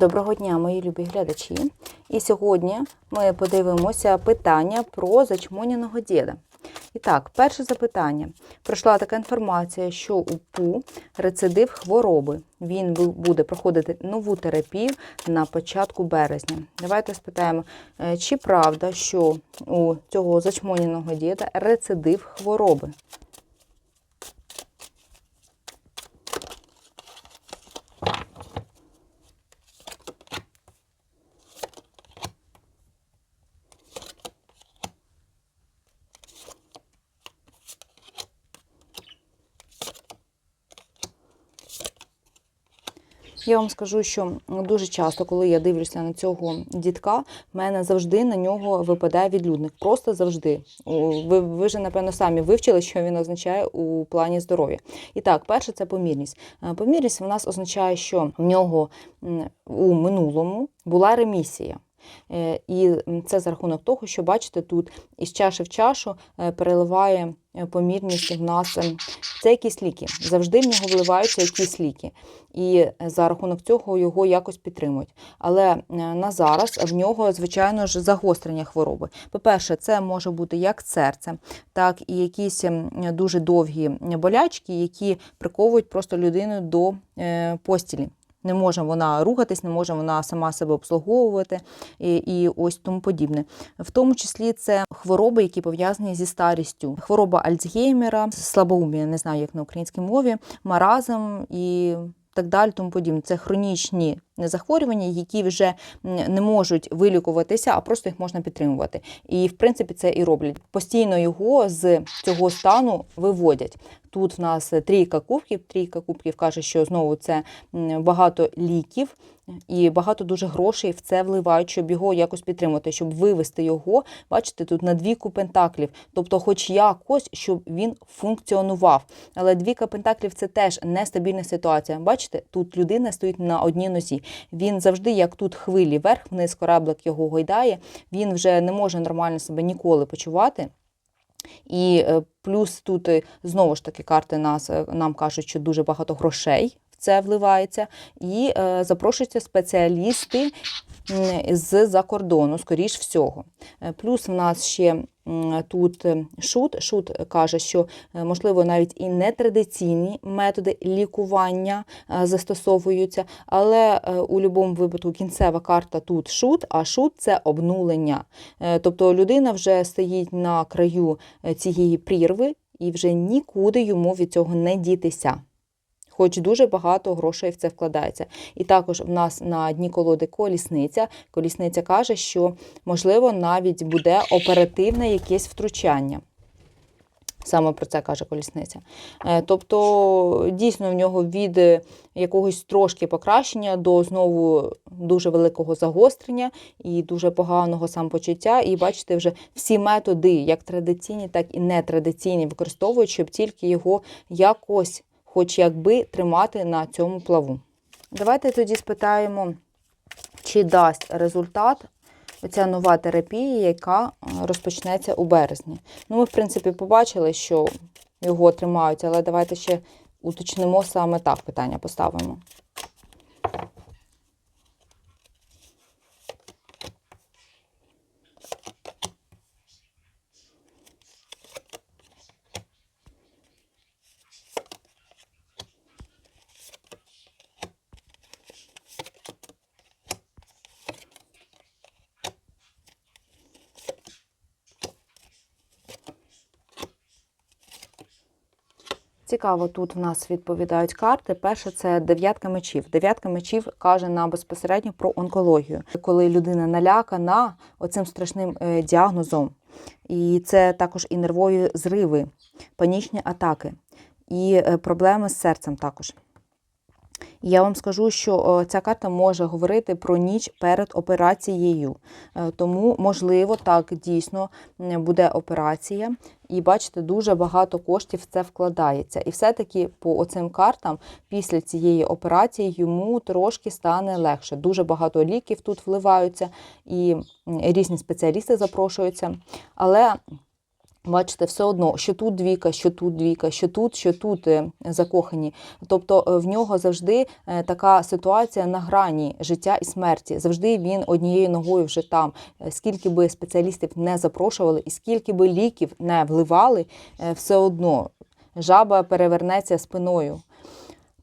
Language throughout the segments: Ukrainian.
Доброго дня, мої любі глядачі. І сьогодні ми подивимося питання про зачмоняного діда. І так, перше запитання. Пройшла така інформація, що у ПУ рецидив хвороби. Він буде проходити нову терапію на початку березня. Давайте спитаємо, е, чи правда, що у цього зачмоняного діда рецидив хвороби? Я вам скажу, що дуже часто, коли я дивлюся на цього дітка, в мене завжди на нього випадає відлюдник. Просто завжди. Ви, ви вже, напевно, самі вивчили, що він означає у плані здоров'я. І так, перше це помірність. Е, Помірність в нас означає, що в нього у минулому була ремісія. Е, І це за рахунок того, що бачите, тут із чаші в чашу е, переливає е, помірність в нас. Це якісь ліки. Завжди в нього вливаються якісь ліки. І за рахунок цього його якось підтримують. Але на зараз в нього, звичайно ж, загострення хвороби. По-перше, це може бути як серце, так і якісь дуже довгі болячки, які приковують просто людину до постілі. Не може вона рухатись, не може вона сама себе обслуговувати і, і ось тому подібне. В тому числі це хвороби, які пов'язані зі старістю. Хвороба Альцгеймера, слабоумія, не знаю, як на українській мові, маразм і так далі, тому подібне. Це хронічні захворювання, які вже не можуть вилікуватися, а просто їх можна підтримувати. І в принципі це і роблять. Постійно його з цього стану виводять. Тут в нас трійка кубків. Трійка кубків каже, що знову це багато ліків і багато дуже грошей в це вливають, щоб його якось підтримати, щоб вивести його. Бачите, тут на двійку пентаклів, тобто, хоч якось, щоб він функціонував. Але двійка пентаклів це теж нестабільна ситуація. Бачите, тут людина стоїть на одній нозі. Він завжди, як тут хвилі вверх, вниз кораблик його гойдає. Він вже не може нормально себе ніколи почувати. І е, плюс тут е, знову ж таки карти нас е, нам кажуть, що дуже багато грошей в це вливається, і запрошуються спеціалісти з-за кордону, скоріш всього. Е, Плюс в нас ще тут е, шут. Шут каже, що е, можливо навіть і нетрадиційні методи лікування застосовуються, але у будь-якому випадку кінцева карта тут шут, а шут це обнулення. Тобто людина вже стоїть на краю цієї прірви і вже нікуди йому від цього не дітися. Хоч дуже багато грошей в це вкладається. І також в нас на дні колоди колісниця. Колісниця каже, що можливо навіть буде оперативне якесь втручання. Саме про це каже колісниця. Е, Тобто, дійсно, в нього від якогось трошки покращення до знову дуже великого загострення і дуже поганого самопочуття. І бачите, вже всі методи, як традиційні, так і нетрадиційні, використовують, щоб тільки його якось, хоч якби, тримати на цьому плаву. Давайте тоді спитаємо, чи дасть результат оця нова терапія, яка е, розпочнеться у березні. Ну, ми, в принципі, побачили, що його тримають, але давайте ще уточнимо саме так питання поставимо. Цікаво, тут в нас відповідають карти. Перше це дев'ятка мечів. Дев'ятка мечів каже нам безпосередньо про онкологію, коли людина налякана оцим страшним е, діагнозом. І це також і нервові зриви, панічні атаки, і е, проблеми з серцем також. Я вам скажу, що е, ця карта може говорити про ніч перед операцією. Е, Тому, можливо, так дійсно буде операція. І бачите, дуже багато коштів в це вкладається. І все-таки по оцим картам після цієї операції йому трошки стане легше. Дуже багато ліків тут вливаються, і різні спеціалісти запрошуються. Але Бачите, все одно, що тут двійка, що тут двійка, що тут, що тут е, закохані. Тобто е, в нього завжди е, така ситуація на грані життя і смерті. Завжди він однією ногою вже там. Скільки би спеціалістів не запрошували, і скільки би ліків не вливали, все одно жаба перевернеться спиною.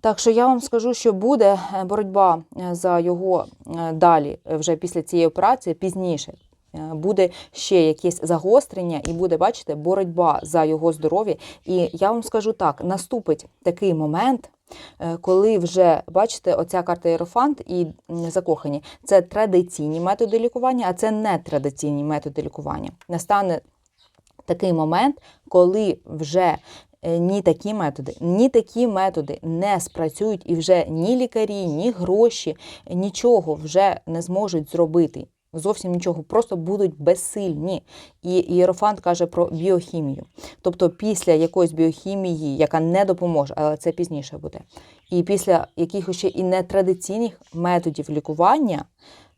Так що я вам скажу, що буде боротьба за його далі, вже після цієї операції, пізніше. Е, Буде ще якесь загострення, і буде, бачите, боротьба за його здоров'я. І я вам скажу так: наступить такий момент, е, коли вже бачите, оця карта Єрофант і закохані це традиційні методи лікування, а це не традиційні методи лікування. Настане такий момент, коли вже е, ні такі методи, ні такі методи не спрацюють, і вже ні лікарі, ні гроші, нічого вже не зможуть зробити. Зовсім нічого, просто будуть безсильні. І Єрофант каже про біохімію. Тобто після якоїсь біохімії, яка не допоможе, але це пізніше буде. І після якихось ще і нетрадиційних методів лікування,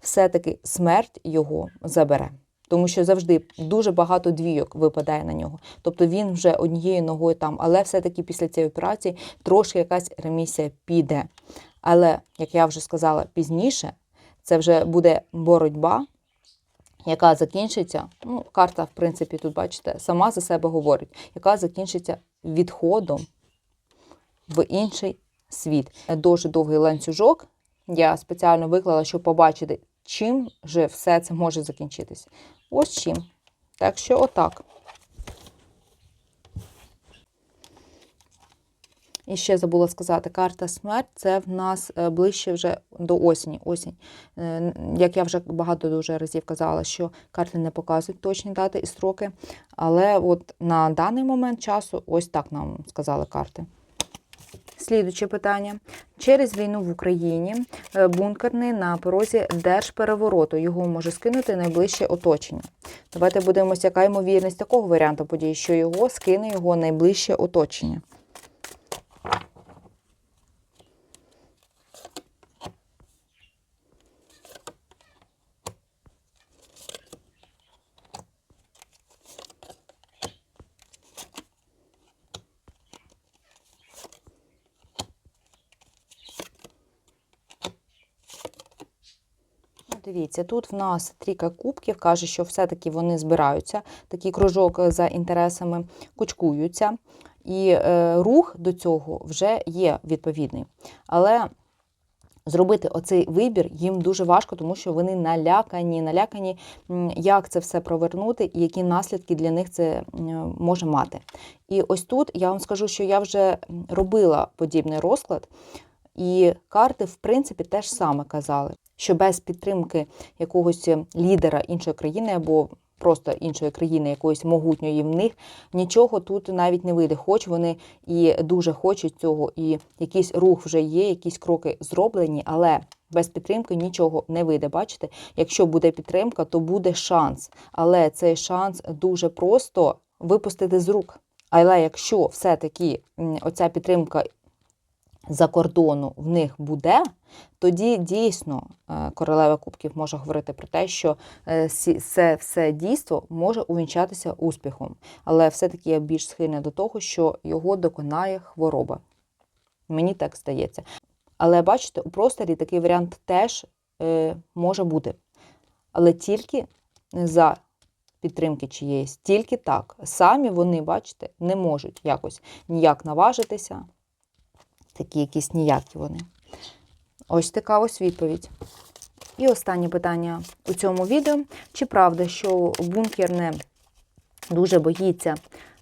все-таки смерть його забере. Тому що завжди дуже багато двійок випадає на нього. Тобто він вже однією ногою там, але все-таки після цієї операції трошки якась ремісія піде. Але, як я вже сказала пізніше, це вже буде боротьба, яка закінчиться. Ну, карта, в принципі, тут бачите, сама за себе говорить, яка закінчиться відходом в інший світ. Дуже довгий ланцюжок. Я спеціально виклала, щоб побачити, чим же все це може закінчитися. Ось чим. Так що, отак. І ще забула сказати, карта смерть це в нас е, ближче вже до осені. Осінь. Е, Як я вже багато дуже разів казала, що карти не показують точні дати і строки. Але от на даний момент часу ось так нам сказали карти. Слідуче питання. Через війну в Україні е, бункерний на порозі держперевороту. Його може скинути найближче оточення. Давайте подивимося, яка ймовірність такого варіанту подій, що його скине його найближче оточення. Дивіться, тут в нас трійка кубків каже, що все-таки вони збираються, такий кружок за інтересами кучкуються, і е, рух до цього вже є відповідний. Але зробити оцей вибір їм дуже важко, тому що вони налякані, налякані, як це все провернути і які наслідки для них це може мати. І ось тут я вам скажу, що я вже робила подібний розклад. І карти, в принципі, теж саме казали, що без підтримки якогось лідера іншої країни або просто іншої країни, якоїсь могутньої в них, нічого тут навіть не вийде. Хоч вони і дуже хочуть цього, і якийсь рух вже є, якісь кроки зроблені, але без підтримки нічого не вийде. Бачите, якщо буде підтримка, то буде шанс. Але цей шанс дуже просто випустити з рук. Але якщо все-таки оця підтримка за кордону в них буде, тоді дійсно е, королева кубків може говорити про те, що е, це все дійство може увінчатися успіхом. Але все-таки я більш схильна до того, що його доконає хвороба. Мені так здається. Але бачите, у просторі такий варіант теж е, може бути. Але тільки за підтримки чиєїсь, тільки так. Самі вони, бачите, не можуть якось ніяк наважитися. Такі якісь ніякі вони. Ось така ось відповідь. І останнє питання у цьому відео. Чи правда, що бункер не дуже боїться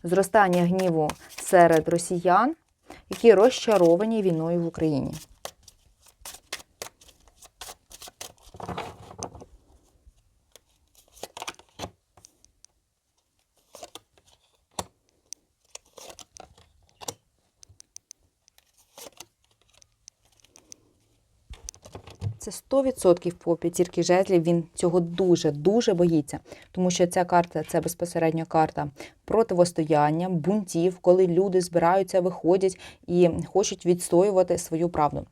зростання гніву серед росіян, які розчаровані війною в Україні? Це 100% по п'ятірки жезлів. Він цього дуже дуже боїться, тому що ця карта це безпосередньо карта противостояння, бунтів, коли люди збираються, виходять і хочуть відстоювати свою правду.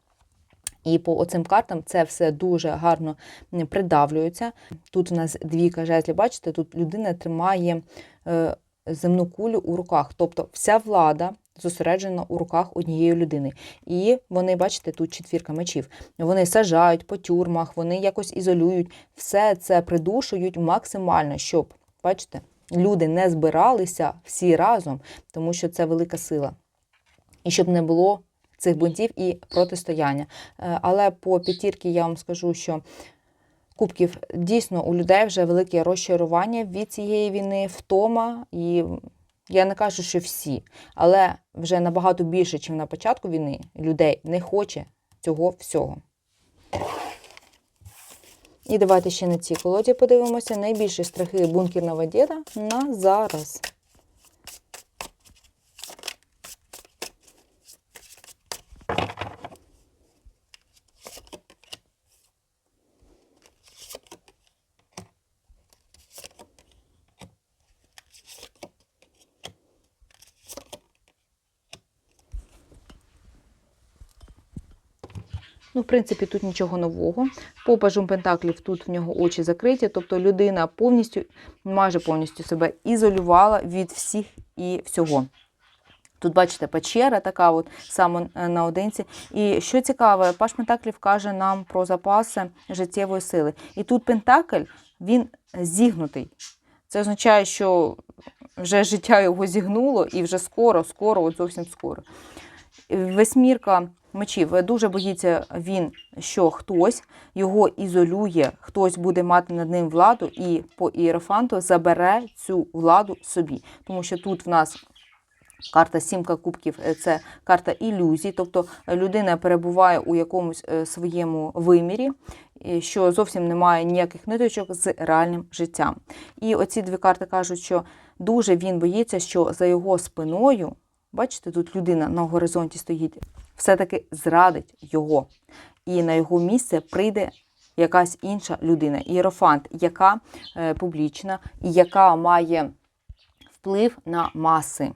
І по оцим картам це все дуже гарно придавлюється. Тут у нас двійка жезлів, бачите, тут людина тримає е, земну кулю у руках. Тобто вся влада зосереджена у руках однієї людини. І вони, бачите, тут четвірка мечів. Вони сажають по тюрмах, вони якось ізолюють, все це придушують максимально, щоб, бачите, люди не збиралися всі разом, тому що це велика сила. І щоб не було цих бунтів і протистояння. Е, Але по п'ятірки я вам скажу, що кубків дійсно у людей вже велике розчарування від цієї війни, втома. І я не кажу, що всі, але вже набагато більше, ніж на початку війни, людей не хоче цього всього. І давайте ще на цій колоді подивимося. Найбільші страхи бункерного діда на зараз. Ну, в принципі, тут нічого нового. По пажу Пентаклів тут в нього очі закриті, тобто людина повністю, майже повністю себе ізолювала від всіх і всього. Тут, бачите, печера така от саме наодинці. І що цікаве, Паш Пентаклів каже нам про запаси життєвої сили. І тут Пентакль, він зігнутий. Це означає, що вже життя його зігнуло і вже скоро, скоро, от зовсім скоро. Восьмірка мечів. Дуже боїться він, що хтось його ізолює, хтось буде мати над ним владу і по ієрофанту забере цю владу собі. Тому що тут в нас карта сімка кубків е, це карта ілюзій, тобто людина перебуває у якомусь е, своєму вимірі, що зовсім немає ніяких ниточок з реальним життям. І оці дві карти кажуть, що дуже він боїться, що за його спиною. Бачите, тут людина на горизонті стоїть, все-таки зрадить його. І на його місце прийде якась інша людина, ієрофант, яка е, публічна і яка має вплив на маси,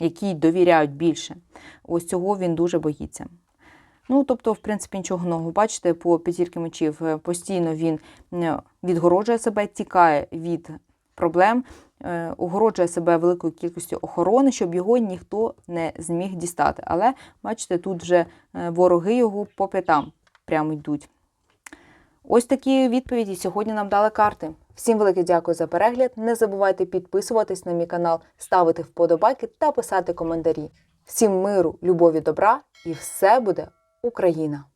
які довіряють більше. Ось цього він дуже боїться. Ну, тобто, в принципі, нічого нового. Бачите, по п'ятірки мечів е, постійно він е, відгороджує себе, тікає від проблем, огороджує себе великою кількістю охорони, щоб його ніхто не зміг дістати. Але, бачите, тут вже е, вороги його по п'ятам прямо йдуть. Ось такі відповіді сьогодні нам дали карти. Всім велике дякую за перегляд. Не забувайте підписуватись на мій канал, ставити вподобайки та писати коментарі. Всім миру, любові, добра і все буде Україна!